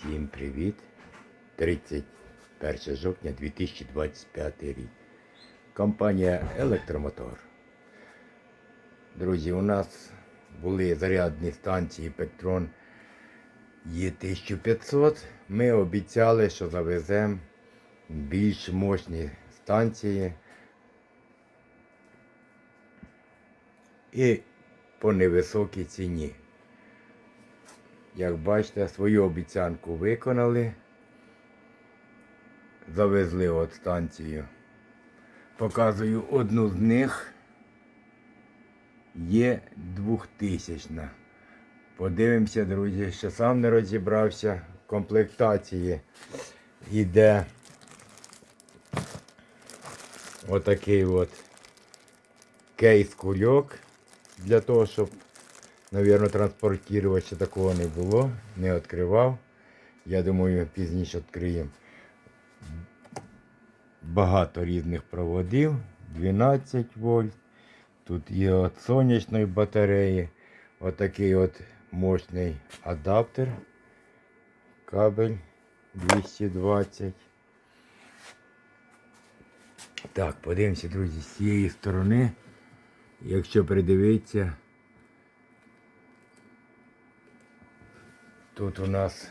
Всім привіт! 31 жовтня 2025 рік. Компанія Електромотор. Друзі, у нас були зарядні станції Петрон Є1500. Ми обіцяли, що завеземо більш мощні станції і по невисокій ціні. Як бачите, свою обіцянку виконали. Завезли от станцію. Показую одну з них. Є 2000. Подивимося, друзі, ще сам не розібрався. Комплектації йде отакий от кейс кульок для того, щоб Навірно, транспортувача такого не було, не відкривав. Я думаю, пізніше відкриємо. Багато різних проводів, 12 вольт. Тут є от сонячної батареї. Отакий от мощний адаптер. Кабель 220. Так, подивимося, друзі, з цієї сторони. Якщо придивитися. Тут у нас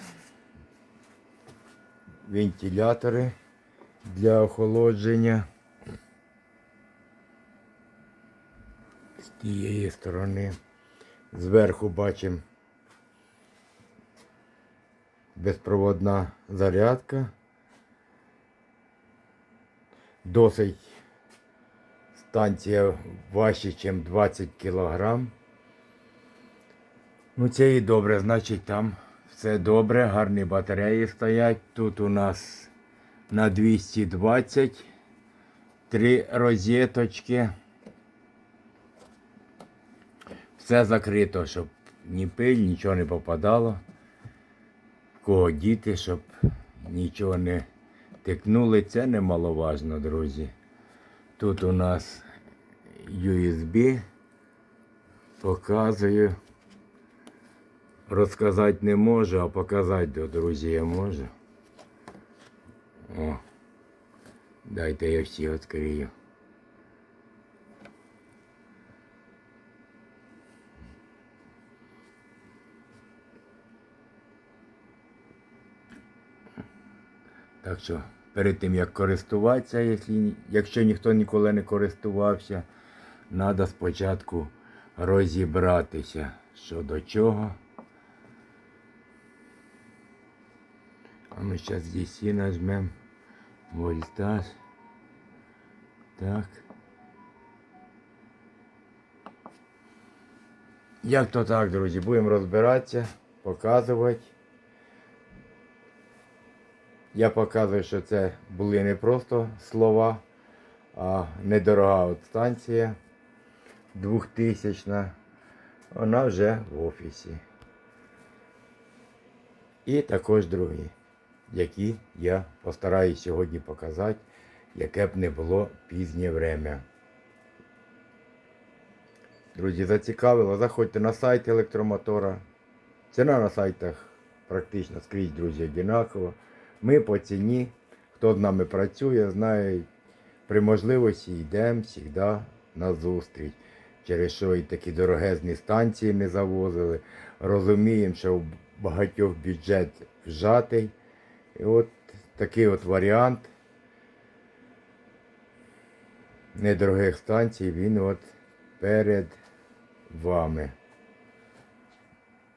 вентилятори для охолодження. З тієї сторони. Зверху бачимо безпроводна зарядка. Досить станція важче, ніж 20 кілограм. Ну це і добре, значить там все добре, гарні батареї стоять. Тут у нас на 220 три розеточки. Все закрито, щоб ні пиль, нічого не попадало. Кого діти, щоб нічого не тикнули. Це немаловажно, друзі. Тут у нас USB. Показую. Розказати не можу, а показати до друзі я можу. О, дайте я всі відкрию. Так що перед тим як користуватися, якщо, якщо ніхто ніколи не користувався, треба спочатку розібратися, що до чого. А мы сейчас и нажмем вольтаж. Так. Як то так, друзі, будемо розбиратися, показувати. Я показую, що це були не просто слова, а недорога от станція 2000. Вона вже в офісі. І також другі які я постараюсь сьогодні показати, яке б не було пізнє время. Друзі, зацікавило, заходьте на сайт електромотора. Ціна на сайтах практично скрізь, друзі, одинакова. Ми по ціні, хто з нами працює, знає, при можливості йдемо завжди на зустріч. Через що і такі дорогезні станції не завозили. Розуміємо, що у багатьох бюджет вжатий. І от такий от варіант недорогих станцій, він от перед вами.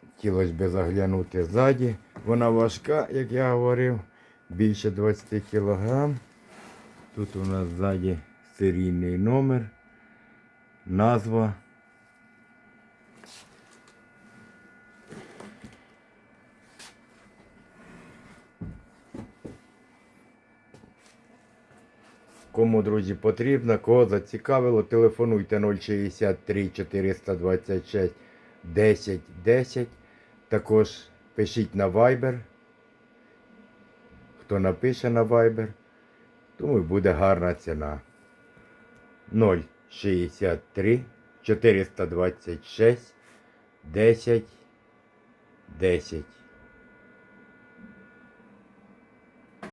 Хотілося б заглянути ззаді. Вона важка, як я говорив, більше 20 кг. Тут у нас ззаді серійний номер, назва. Кому, друзі, потрібно, кого зацікавило, телефонуйте 063 426 10 10. Також пишіть на Viber. Хто напише на Viber, тому буде гарна ціна. 063 426 10 10.